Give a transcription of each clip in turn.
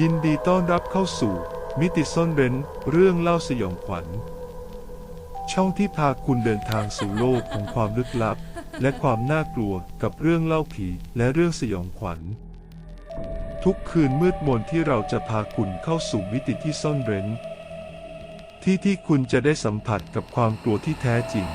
ยินดีต้อนรับเข้าสู่ มิติซ่อนเร้นเรื่องเล่าสยองขวัญ ช่องที่พาคุณเดินทางสู่โลกของความลึกลับ และความน่ากลัวกับเรื่องเล่าผีและเรื่องสยองขวัญ ทุกคืนมืดมนที่เราจะพาคุณเข้าสู่มิติที่ซ่อนเร้น ที่ที่คุณจะได้สัมผัสกับความกลัวที่แท้จริง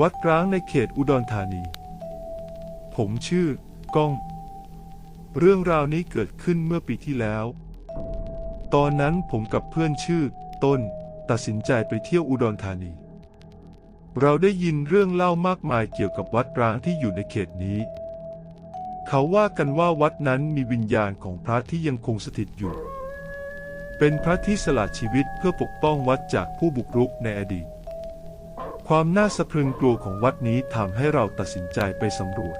วัดร้างในเขตอุดรธานี ผมชื่อ ก้อง เรื่องราวนี้เกิดขึ้นเมื่อปีที่แล้ว ตอนนั้นผมกับเพื่อนชื่อ ต้น ตัดสินใจไปเที่ยวอุดรธานี เราได้ยินเรื่องเล่ามากมายเกี่ยวกับวัดร้างที่อยู่ในเขตนี้ เขาว่ากันว่าวัดนั้นมีวิญญาณของพระที่ยังคงสถิตอยู่ เป็นพระที่สละชีวิตเพื่อปกป้องวัดจากผู้บุกรุกในอดีต ความน่าสะพรึงกลัวของวัดนี้ทำให้เราตัดสินใจไปสำรวจ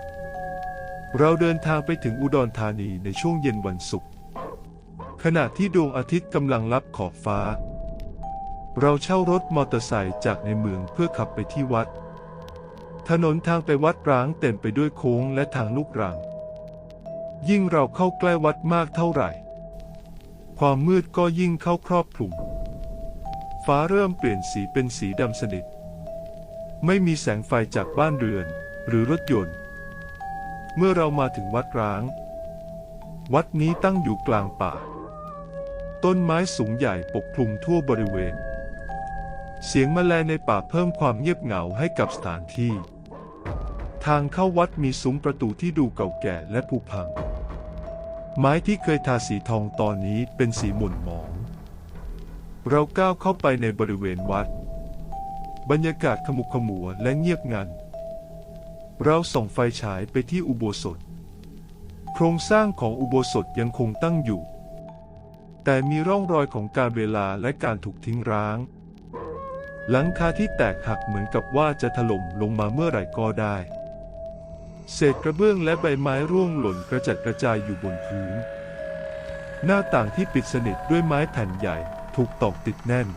เราเดินทางไปถึงอุดรธานีในช่วงเย็นวันศุกร์ขณะที่ดวงอาทิตย์กำลังลับขอบฟ้า เราเช่ารถมอเตอร์ไซค์จากในเมืองเพื่อขับไปที่วัด ถนนทางไปวัดร้างเต็มไปด้วยโค้งและทางลูกรัง ยิ่งเราเข้าใกล้วัดมากเท่าไหร่ ความมืดก็ยิ่งเข้าครอบคลุม ฟ้าเริ่มเปลี่ยนสีเป็นสีดำสนิท ไม่มีแสงไฟจากบ้านเรือนหรือรถยนต์ เมื่อเรามาถึงวัดร้าง วัดนี้ตั้งอยู่กลางป่า ต้นไม้สูงใหญ่ปกคลุมทั่วบริเวณ เสียงแมลงในป่าเพิ่มความเงียบเหงาให้กับสถานที่ ทางเข้าวัดมีซุ้มประตูที่ดูเก่าแก่และผุพัง ไม้ที่เคยทาสีทองตอนนี้เป็นสีหม่นหมอง เราก้าวเข้าไปในบริเวณวัด บรรยากาศขมุกขมัวและเงียบงัน เราส่องไฟฉายไปที่อุโบสถ โครงสร้างของอุโบสถยังคงตั้งอยู่ แต่มีร่องรอยของการเวลาและการถูกทิ้งร้าง หลังคาที่แตกหักเหมือนกับว่าจะถล่มลงมาเมื่อไหร่ก็ได้ เศษกระเบื้องและใบไม้ร่วงหล่นกระจัดกระจายอยู่บนพื้น หน้าต่างที่ปิดสนิทด้วยไม้แผ่นใหญ่ถูกตอกติดแน่น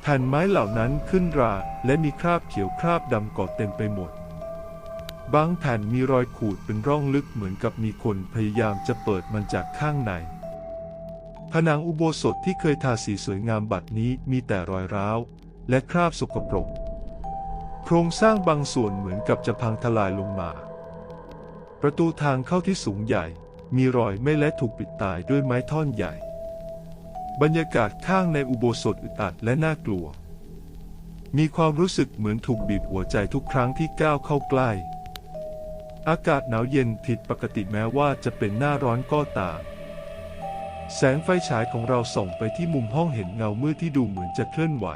แผ่นไม้เหล่านั้นขึ้นรา และมีคราบเขียวคราบดำก่อเต็มไปหมด บางแผ่นมีรอยขูดเป็นร่องลึกเหมือนกับมีคนพยายามจะเปิดมันจากข้างใน ผนังอุโบสถที่เคยทาสีสวยงามบัดนี้มีแต่รอยร้าว และคราบสกปรก โครงสร้างบางส่วนเหมือนกับจะพังทลายลงมา ประตูทางเข้าที่สูงใหญ่ มีรอยไม่และถูกปิดตายด้วยไม้ท่อนใหญ่ บรรยากาศข้างในอุโบสถอึดอัดและน่ากลัว มีความรู้สึกเหมือนถูกบีบหัวใจทุกครั้งที่ก้าวเข้าใกล้ อากาศหนาวเย็นผิดปกติแม้ว่าจะเป็นหน้าร้อนก็ตามแสงไฟฉายของเราส่องไปที่มุมห้องเห็นเงามืดที่ดูเหมือนจะเคลื่อนไหว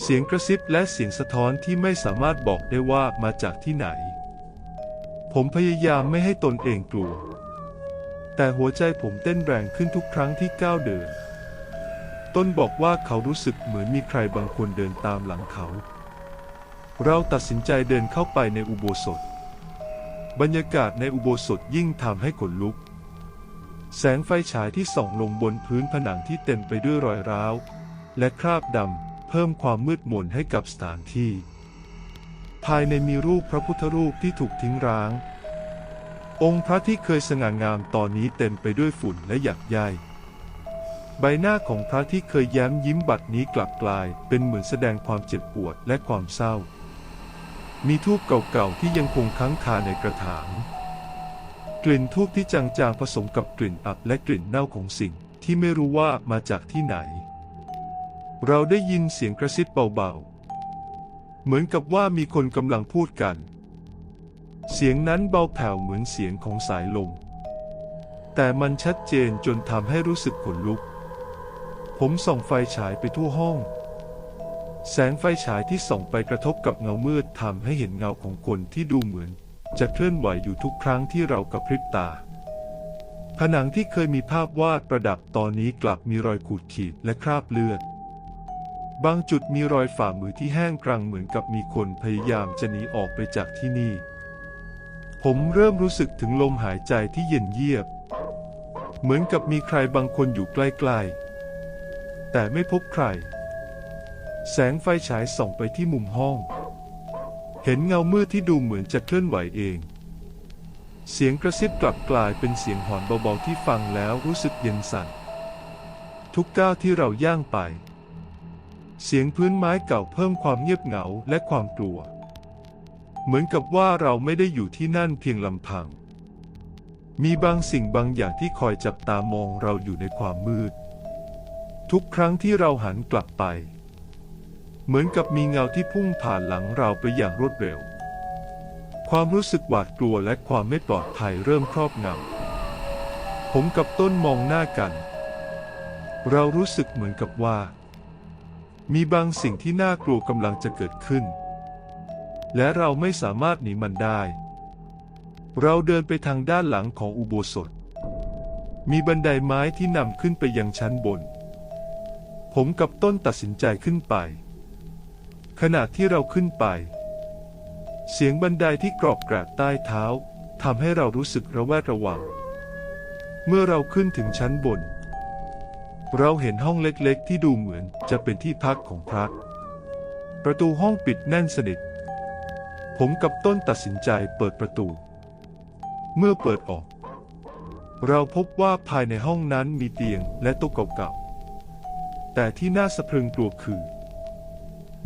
เสียงกระซิบและเสียงสะท้อนที่ไม่สามารถบอกได้ว่ามาจากที่ไหน ผมพยายามไม่ให้ตนเองกลัว แต่หัวใจผมเต้นแรงขึ้นทุกครั้งที่ก้าวเดิน ต้นบอกว่าเขารู้สึกเหมือนมีใครบางคนเดินตามหลังเขา เราตัดสินใจเดินเข้าไปในอุโบสถ บรรยากาศในอุโบสถยิ่งทำให้ขนลุก แสงไฟฉายที่ส่องลงบนพื้นผนังที่เต็มไปด้วยรอยร้าว และคราบดำเพิ่มความมืดมนให้กับสถานที่ ภายในมีรูปพระพุทธรูปที่ถูกทิ้งร้าง องค์พระที่เคยสง่างามตอนนี้เต็มไปด้วยฝุ่นและหยักใยใบหน้าของพระที่เคยแย้มยิ้มบัดนี้กลับกลาย เป็นเหมือนแสดงความเจ็บปวดและความเศร้า มีทูบเก่าๆที่ยังคงค้างคาในกระถาง กลิ่นทูบที่จางๆผสมกับกลิ่นอับและกลิ่นเน่าของสิ่งที่ไม่รู้ว่ามาจากที่ไหน เราได้ยินเสียงกระซิบเบาๆ เหมือนกับว่ามีคนกำลังพูดกัน เสียงนั้นเบาแผ่วเหมือนเสียงของสายลม แต่มันชัดเจนจนทำให้รู้สึกขนลุก ผมส่องไฟฉายไปทั่วห้อง แสงไฟฉายที่ส่องไปกระทบกับเงามืดทำให้เห็นเงาของคนที่ดูเหมือน จะเคลื่อนไหวอยู่ทุกครั้งที่เรากระพริบตา ผนังที่เคยมีภาพวาดประดับตอนนี้กลับมีรอยขูดขีดและคราบเลือดบางจุดมีรอยฝ่ามือที่แห้งกรังเหมือนกับมีคนพยายามจะหนีออกไปจากที่นี่ ผมเริ่มรู้สึกถึงลมหายใจที่เย็นเยียบ เหมือนกับมีใครบางคนอยู่ใกล้แต่ไม่พบใคร แสงไฟฉายส่องไปที่มุมห้อง เห็นเงามืดที่ดูเหมือนจะเคลื่อนไหวเอง เสียงกระซิบกลับกลายเป็นเสียงหอนเบาๆที่ฟังแล้วรู้สึกเย็นสั่น ทุกก้าวที่เราย่างไป เสียงพื้นไม้เก่าเพิ่มความเงียบเหงาและความกลัว เหมือนกับว่าเราไม่ได้อยู่ที่นั่นเพียงลำพัง มีบางสิ่งบางอย่างที่คอยจับตามองเราอยู่ในความมืด ทุกครั้งที่เราหันกลับไป เหมือนกับมีเงาที่พุ่งผ่านหลังเราไปอย่างรวดเร็ว ความรู้สึกหวาดกลัวและความไม่ปลอดภัยเริ่มครอบงำผมกับต้นมองหน้ากัน เรารู้สึกเหมือนกับว่า มีบางสิ่งที่น่ากลัวกำลังจะเกิดขึ้น และเราไม่สามารถหนีมันได้ เราเดินไปทางด้านหลังของอุโบสถ มีบันไดไม้ที่นำขึ้นไปยังชั้นบน ผมกับต้นตัดสินใจขึ้นไป ขณะที่เราขึ้นไป เสียงบันไดที่กรอบแกรบใต้เท้าทำให้เรารู้สึกระแวดระวัง เมื่อเราขึ้นถึงชั้นบน เราเห็นห้องเล็กๆ ที่ดูเหมือนจะเป็นที่พักของพระ ประตูห้องปิดแน่นสนิท ผมกับต้นตัดสินใจเปิดประตู เมื่อเปิดออก เราพบว่าภายในห้องนั้นมีเตียงและโต๊ะเก่าๆ แต่ที่น่าสะพรึงกลัวคือ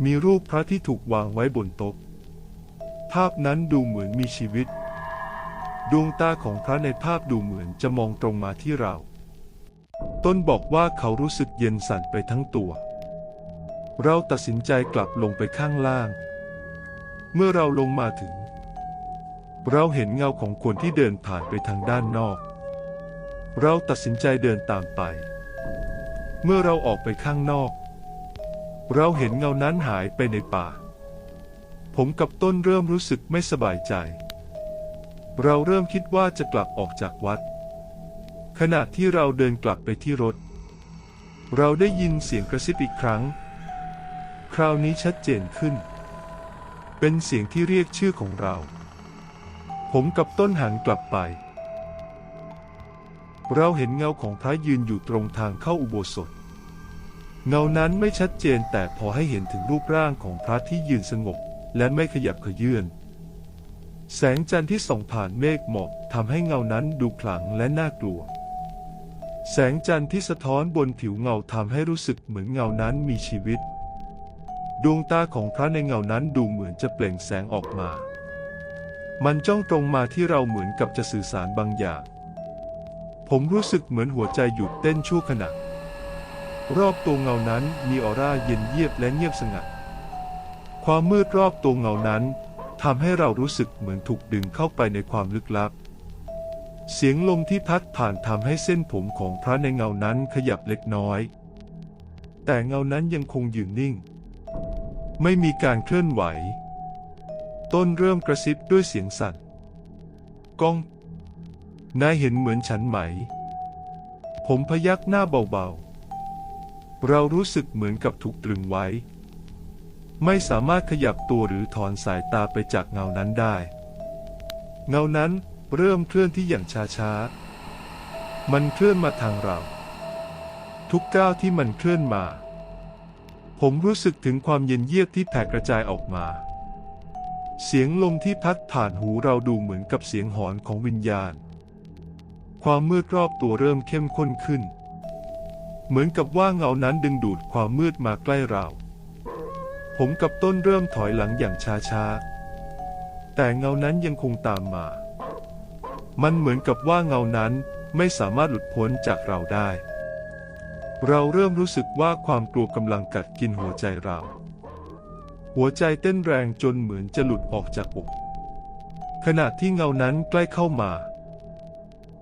มีรูปพระที่ถูกวางไว้บนโต๊ะ ภาพนั้นดูเหมือนมีชีวิต ดวงตาของพระในภาพดูเหมือนจะมองตรงมาที่เรา ต้นบอกว่าเขารู้สึกเย็นสั่นไปทั้งตัว เราตัดสินใจกลับลงไปข้างล่าง เมื่อเราลงมาถึง เราเห็นเงาของคนที่เดินผ่านไปทางด้านนอก เราตัดสินใจเดินตามไป เมื่อเราออกไปข้างนอก เราเห็นเงานั้นหายไปในป่า ผมกับต้นเริ่มรู้สึกไม่สบายใจ เราเริ่มคิดว่าจะกลับออกจากวัด ขณะที่เราเดินกลับไปที่รถ เราได้ยินเสียงกระซิบอีกครั้ง คราวนี้ชัดเจนขึ้น เป็นเสียงที่เรียกชื่อของเรา ผมกับต้นหันกลับไป เราเห็นเงาของพระยืนอยู่ตรงทางเข้าอุโบสถ เงานั้นไม่ชัดเจนแต่พอให้เห็นถึงรูปร่างของพระที่ยืนสงบ และไม่ขยับเขยื่อน แสงจันทร์ที่ส่องผ่านเมฆหมอกทำให้เงานั้นดูขลังและน่ากลัว แสงจันทร์ที่สะท้อนบนผิวเงาทำให้รู้สึกเหมือนเงานั้นมีชีวิต ดวงตาของพระในเงานั้นดูเหมือนจะเปล่งแสงออกมา มันจ้องตรงมาที่เราเหมือนกับจะสื่อสารบางอย่าง ผมรู้สึกเหมือนหัวใจหยุดเต้นชั่วขณะ รอบตัวเงานั้นมีออร่าเย็นเยียบและเงียบสงัด ความมืดรอบตัวเงานั้นทำให้เรารู้สึกเหมือนถูกดึงเข้าไปในความลึกลับ เสียงลมที่พัดผ่านทำให้เส้นผมของพระในเงานั้นขยับเล็กน้อย แต่เงานั้นยังคงยืนนิ่ง ไม่มีการเคลื่อนไหว ต้นเริ่มกระซิบด้วยเสียงสั่นก้อง นายเห็นเหมือนฉันไหม ผมพยักหน้าเบาๆ เรารู้สึกเหมือนกับถูกตรึงไว้ ไม่สามารถขยับตัวหรือถอนสายตาไปจากเงานั้นได้ เงานั้นเริ่มเคลื่อนที่อย่างช้าๆ มันเคลื่อนมาทางเรา ทุกก้าวที่มันเคลื่อนมา ผมรู้สึกถึงความเย็นเยียบที่แผ่กระจายออกมา เสียงลมที่พัดผ่านหูเราดูเหมือนกับเสียงหอนของวิญญาณ ความมืดรอบตัวเริ่มเข้มข้นขึ้น เหมือนกับว่าเงานั้นดึงดูดความมืดมาใกล้เรา ผมกับต้นเริ่มถอยหลังอย่างช้าๆ แต่เงานั้นยังคงตามมา มันเหมือนกับว่าเงานั้นไม่สามารถหลุดพ้นจากเราได้ เราเริ่มรู้สึกว่าความกลัวกำลังกัดกินหัวใจเรา หัวใจเต้นแรงจนเหมือนจะหลุดออกจากอก ขณะที่เงานั้นใกล้เข้ามา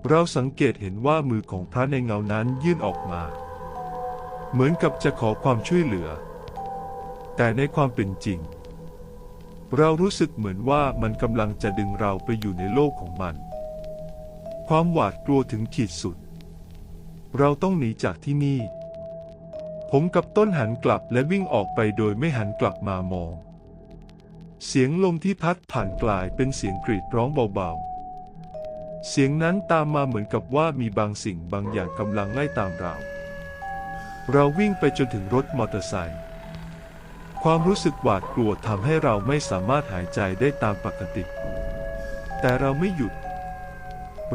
เราสังเกตเห็นว่ามือของพระในเงานั้นยื่นออกมา เหมือนกับจะขอความช่วยเหลือ แต่ในความเป็นจริง เรารู้สึกเหมือนว่ามันกำลังจะดึงเราไปอยู่ในโลกของมัน ความหวาดกลัวถึงขีดสุด เราต้องหนีจากที่นี่ ผมกับต้นหันกลับและวิ่งออกไปโดยไม่หันกลับมามอง เสียงลมที่พัดผ่านกลายเป็นเสียงกรีดร้องเบาๆ เสียงนั้นตามมาเหมือนกับว่ามีบางสิ่งบางอย่างกำลังไล่ตามเรา เราวิ่งไปจนถึงรถมอเตอร์ไซค์ความรู้สึกหวาดกลัวทำให้เราไม่สามารถหายใจได้ตามปกติ แต่เราไม่หยุด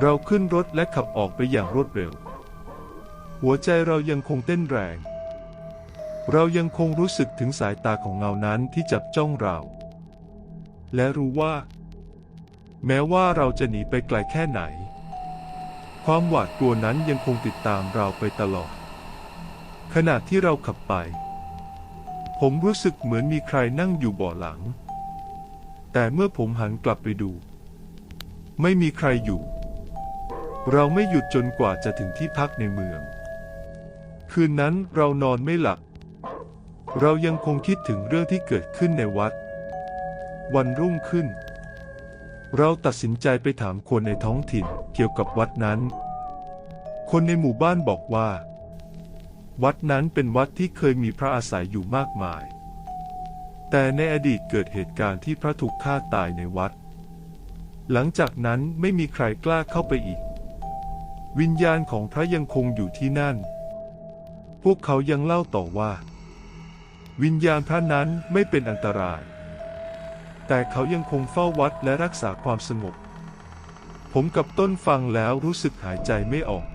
เราขึ้นรถและขับออกไปอย่างรวดเร็ว หัวใจเรายังคงเต้นแรง เรายังคงรู้สึกถึงสายตาของเงานั้นที่จับจ้องเรา และรู้ว่า แม้ว่าเราจะหนีไปไกลแค่ไหน ความหวาดกลัวนั้นยังคงติดตามเราไปตลอด ขณะที่เราขับไป ผมรู้สึกเหมือนมีใครนั่งอยู่เบาะหลัง แต่เมื่อผมหันกลับไปดู ไม่มีใครอยู่เราไม่หยุดจนกว่าจะถึงที่พักในเมือง คืนนั้นเรานอนไม่หลับ เรายังคงคิดถึงเรื่องที่เกิดขึ้นในวัด วันรุ่งขึ้น เราตัดสินใจไปถามคนในท้องถิ่นเกี่ยวกับวัดนั้น คนในหมู่บ้านบอกว่า วัดนั้นเป็นวัดที่เคยมีพระอาศัยอยู่มากมาย แต่ในอดีตเกิดเหตุการณ์ที่พระถูกฆ่าตายในวัด หลังจากนั้นไม่มีใครกล้าเข้าไปอีก วิญญาณของพระยังคงอยู่ที่นั่น พวกเขายังเล่าต่อว่า วิญญาณพระนั้นไม่เป็นอันตราย แต่เขายังคงเฝ้าวัดและรักษาความสงบ ผมกับต้นฟังแล้วรู้สึกหายใจไม่ออก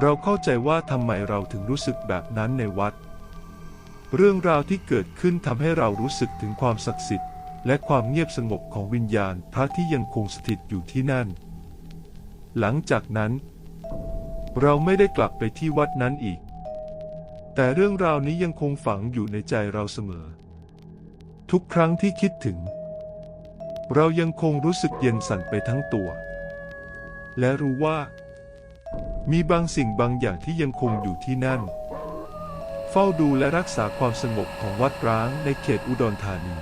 เราเข้าใจว่าทำไมเราถึงรู้สึกแบบนั้นในวัด เรื่องราวที่เกิดขึ้นทำให้เรารู้สึกถึงความศักดิ์สิทธิ์ และความเงียบสงบของวิญญาณพระที่ยังคงสถิตอยู่ที่นั่น หลังจากนั้น เราไม่ได้กลับไปที่วัดนั้นอีก แต่เรื่องราวนี้ยังคงฝังอยู่ในใจเราเสมอ ทุกครั้งที่คิดถึง เรายังคงรู้สึกเย็นสั่นไปทั้งตัว และรู้ว่า มีบางสิ่งบางอย่างที่ยังคงอยู่ที่นั่น เฝ้าดูและรักษาความสงบของวัดร้างในเขตอุดรธานี